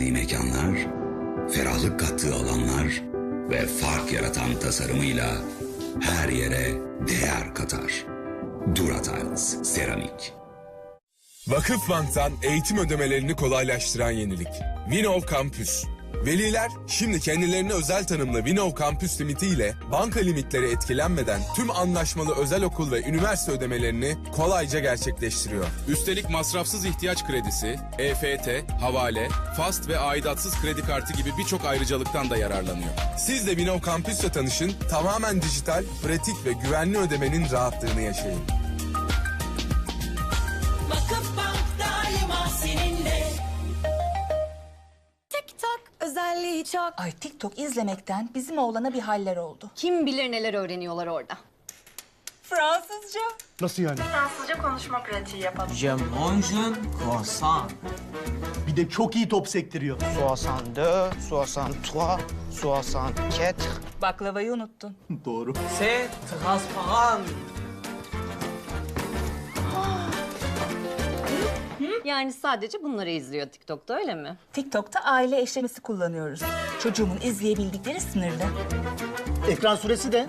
verdiği mekanlar, ferahlık kattığı alanlar ve fark yaratan tasarımıyla her yere değer katar. Duratiles Seramik Vakıfbank'tan eğitim ödemelerini kolaylaştıran yenilik. Vinov Campus. Veliler şimdi kendilerine özel tanımlı Vinov Campus limiti ile banka limitleri etkilenmeden tüm anlaşmalı özel okul ve üniversite ödemelerini kolayca gerçekleştiriyor. Üstelik masrafsız ihtiyaç kredisi, EFT, havale, fast ve aidatsız kredi kartı gibi birçok ayrıcalıktan da yararlanıyor. Siz de Vinov Campus'la tanışın, tamamen dijital, pratik ve güvenli ödemenin rahatlığını yaşayın. Çok. Ay TikTok izlemekten bizim oğlana bir haller oldu. Kim bilir neler öğreniyorlar orada. Fransızca. Nasıl yani? Fransızca konuşma pratiği yapalım. Je mange croissant. Bir de çok iyi top sektiriyor. 62, 63, 64. Baklavayı unuttun. Doğru. C'est transparent. Yani sadece bunları izliyor TikTok'ta öyle mi? TikTok'ta aile eşlemesi kullanıyoruz. Çocuğumun izleyebildikleri sınırlı. Ekran süresi de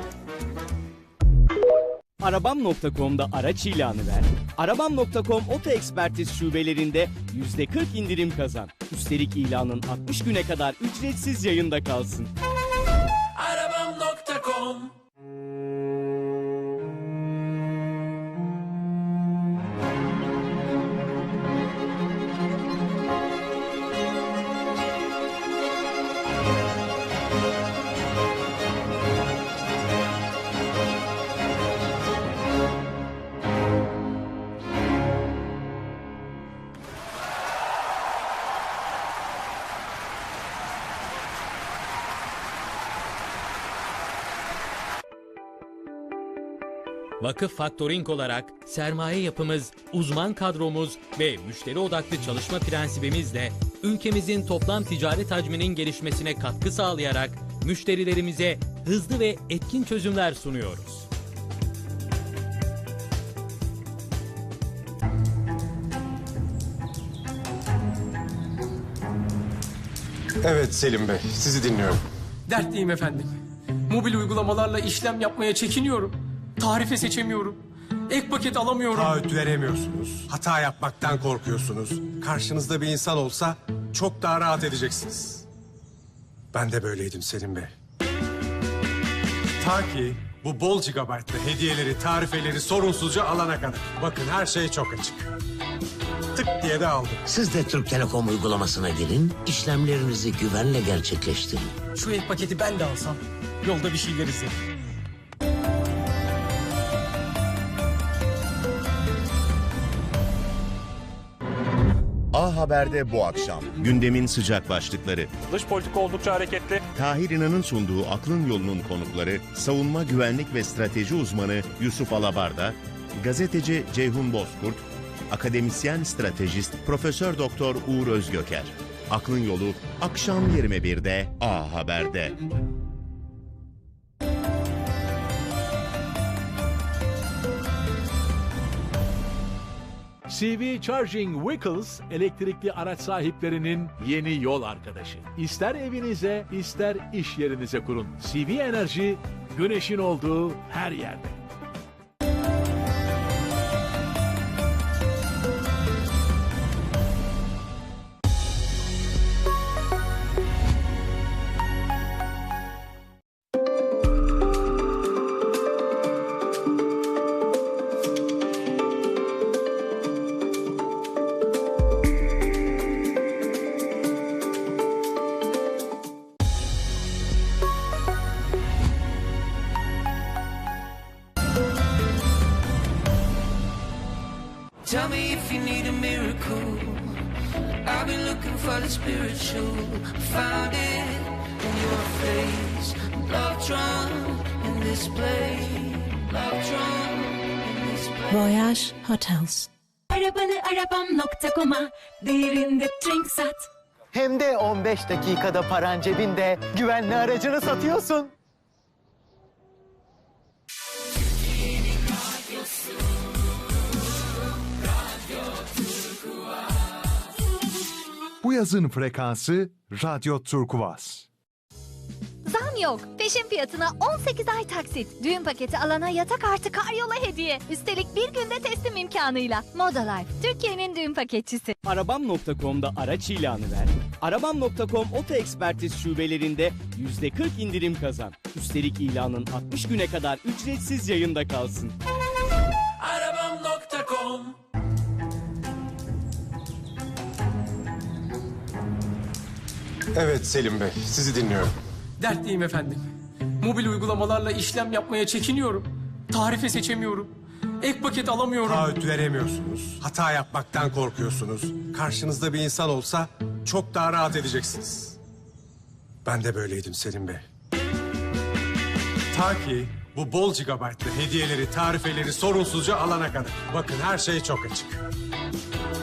Arabam.com'da araç ilanı ver. Arabam.com oto ekspertiz şubelerinde %40 indirim kazan. Üstelik ilanın 60 güne kadar ücretsiz yayında kalsın. Vakıf Faktoring olarak sermaye yapımız, uzman kadromuz ve müşteri odaklı çalışma prensibimizle ülkemizin toplam ticaret hacminin gelişmesine katkı sağlayarak müşterilerimize hızlı ve etkin çözümler sunuyoruz. Evet Selim Bey, sizi dinliyorum. Dertliyim efendim. Mobil uygulamalarla işlem yapmaya çekiniyorum. Tarife seçemiyorum. Ek paket alamıyorum. Taahhüt veremiyorsunuz. Hata yapmaktan korkuyorsunuz. Karşınızda bir insan olsa çok daha rahat edeceksiniz. Ben de böyleydim Selim Bey. Ta ki bu bol gigabaytlı hediyeleri, tarifeleri sorunsuzca alana kadar. Bakın her şey çok açık. Tık diye de aldım. Siz de Türk Telekom uygulamasına girin, işlemlerinizi güvenle gerçekleştirin. Şu ek paketi ben de alsam. Yolda bir şeyler izlerim. Haber'de bu akşam gündemin sıcak başlıkları. Dış politika oldukça hareketli. Tahir İnan'ın sunduğu Aklın Yolu'nun konukları, savunma güvenlik ve strateji uzmanı Yusuf Alabarda, gazeteci Ceyhun Bozkurt, akademisyen stratejist Profesör Doktor Uğur Özgöker. Aklın Yolu akşam 21'de A Haber'de. CV Charging Vehicles elektrikli araç sahiplerinin yeni yol arkadaşı. İster evinize ister iş yerinize kurun. CV Enerji güneşin olduğu her yerde. Looking for the spiritual. Found it in your face. Love drawn in this place. Love drawn in this place. Voyage Hotels. Arabanı arabam.com'a değerinde drink sat. Hem de 15 dakikada paran cebinde, güvenli aracını satıyorsun. Bu yazın frekansı Radyo Turkuaz. Zam yok. Peşin fiyatına 18 ay taksit. Düğün paketi alana yatak artı karyola hediye. Üstelik bir günde teslim imkanıyla. Moda Life, Türkiye'nin düğün paketçisi. Arabam.com'da araç ilanı ver. Arabam.com Oto Ekspertiz şubelerinde %40 indirim kazan. Üstelik ilanın 60 güne kadar ücretsiz yayında kalsın. Evet Selim Bey, sizi dinliyorum. Dertliyim efendim. Mobil uygulamalarla işlem yapmaya çekiniyorum. Tarife seçemiyorum. Ek paket alamıyorum. Taahhüt veremiyorsunuz. Hata yapmaktan korkuyorsunuz. Karşınızda bir insan olsa çok daha rahat edeceksiniz. Ben de böyleydim Selim Bey. Ta ki bu bol gigabaytlı hediyeleri, tarifeleri sorunsuzca alana kadar. Bakın her şey çok açık.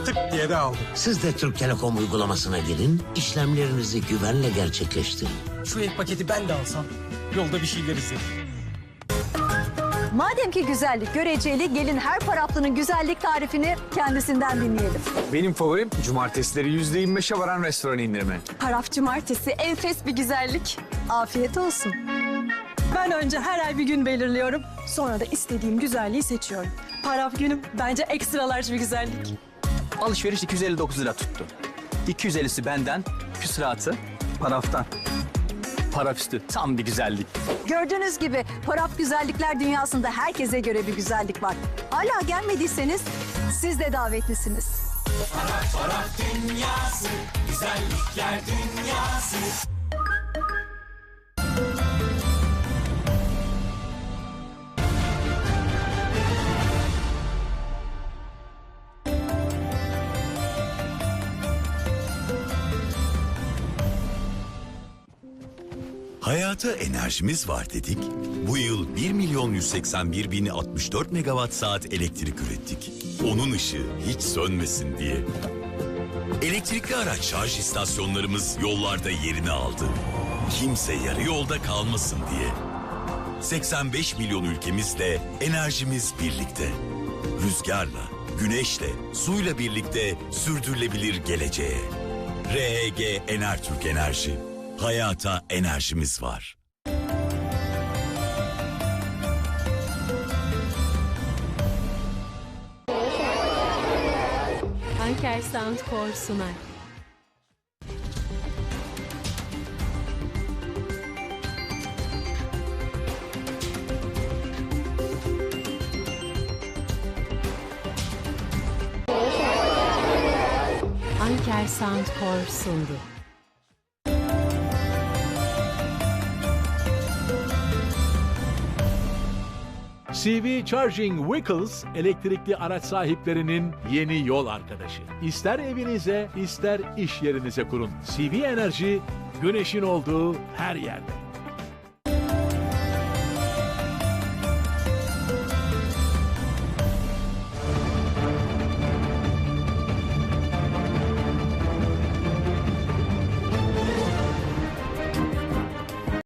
Tık diye de aldım. Siz de Türk Telekom uygulamasına girin, işlemlerinizi güvenle gerçekleştirin. Şu ek paketi ben de alsam. Yolda bir şeyler izlerim. Madem ki güzellik göreceli, gelin her paraplının güzellik tarifini kendisinden dinleyelim. Benim favorim cumartesileri yüzde yirmi varan restoran indirimi. Paraf cumartesi enfes bir güzellik. Afiyet olsun. Ben önce her ay bir gün belirliyorum. Sonra da istediğim güzelliği seçiyorum. Paraf günüm bence ekstra large bir güzellik. Alışveriş 259 lira tuttu. 250'si benden, küsuratı paraftan. Paraf üstü tam bir güzellik. Gördüğünüz gibi paraf güzellikler dünyasında herkese göre bir güzellik var. Hala gelmediyseniz siz de davetlisiniz. Paraf paraf dünyası, güzellikler dünyası. Hayata enerjimiz var dedik. Bu yıl 1 milyon 181 bin 64 megawatt saat elektrik ürettik. Onun ışığı hiç sönmesin diye. Elektrikli araç şarj istasyonlarımız yollarda yerini aldı. Kimse yarı yolda kalmasın diye. 85 milyon ülkemizle enerjimiz birlikte. Rüzgarla, güneşle, suyla birlikte sürdürülebilir geleceğe. RHG Enertürk Enerji. Hayata enerjimiz var. Anker Soundcore sunar. Anker Soundcore sundu. CV Charging Vehicles elektrikli araç sahiplerinin yeni yol arkadaşı. İster evinize, ister iş yerinize kurun. CV Enerji güneşin olduğu her yerde.